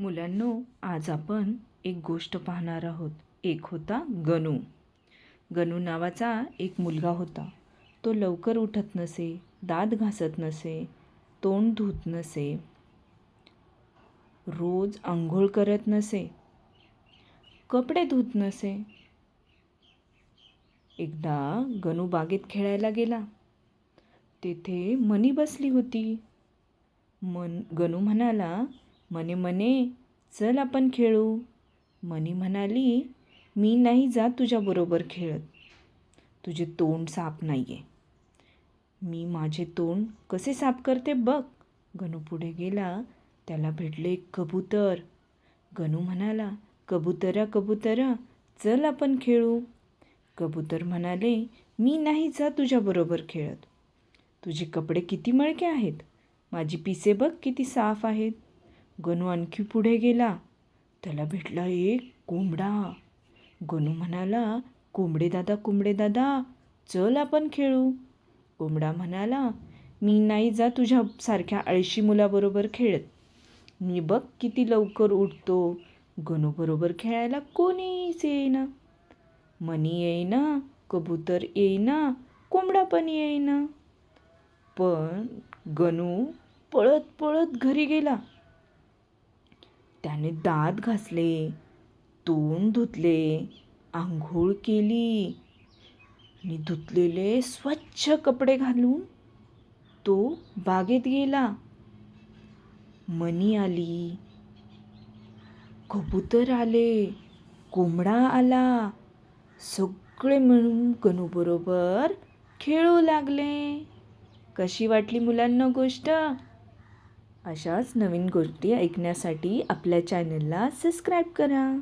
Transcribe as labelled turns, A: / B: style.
A: मुलांनो आज आपण एक गोष्ट पाहणार आहोत. एक होता गणू. गणू नावाचा एक मुलगा होता. तो लवकर उठत नसे दात घासत नसे तोंड धुत नसे रोज आंघोळ करत नसे कपडे धुत नसे. एकदा गणू बागेत खेळायला गेला. तेथे मनी बसली होती. मन गणू म्हणाला मने मने चल आपण खेळू. मनी म्हणाली मी नाही जात तुझ्याबरोबर खेळत. तुझे तोंड साफ नाही आहे मी माझे तोंड कसे साफ करते बघ. गणू पुढे गेला त्याला भेटले एक कबूतर. गणू म्हणाला कबूतरा कबूतरा चल आपण खेळू. कबूतर म्हणाले मी नाही जा तुझ्याबरोबर खेळत. तुझे कपडे किती मळके आहेत. माझी पिसे बघ किती साफ आहेत. गणू आणखी पुढे गेला. त्याला भेटला एक कोंबडा. गणू म्हणाला कोंबडे दादा कोंबडे दादा चल आपण खेळू. कोंबडा म्हणाला मी नाही जा तुझ्यासारख्या आळशी मुलाबरोबर खेळत. मी बघ किती लवकर उठतो. गणूबरोबर खेळायला कोणीच येईना. मनी येईना कबूतर येईना कोंबडा पण येईना. पण गणू पळत पळत घरी गेला. त्याने दात घासले तोंड धुतले आंघोळ केली आणि धुतलेले स्वच्छ कपडे घालून तो बागेत गेला. मनी आली कबूतर आले कोंबडा आला सगळे मिळून गणूबरोबर खेळू लागले. कशी वाटली मुलांना गोष्ट? अशाच नवीन गोष्टी ऐकण्यासाठी आपल्या चॅनलला सबस्क्राईब करा.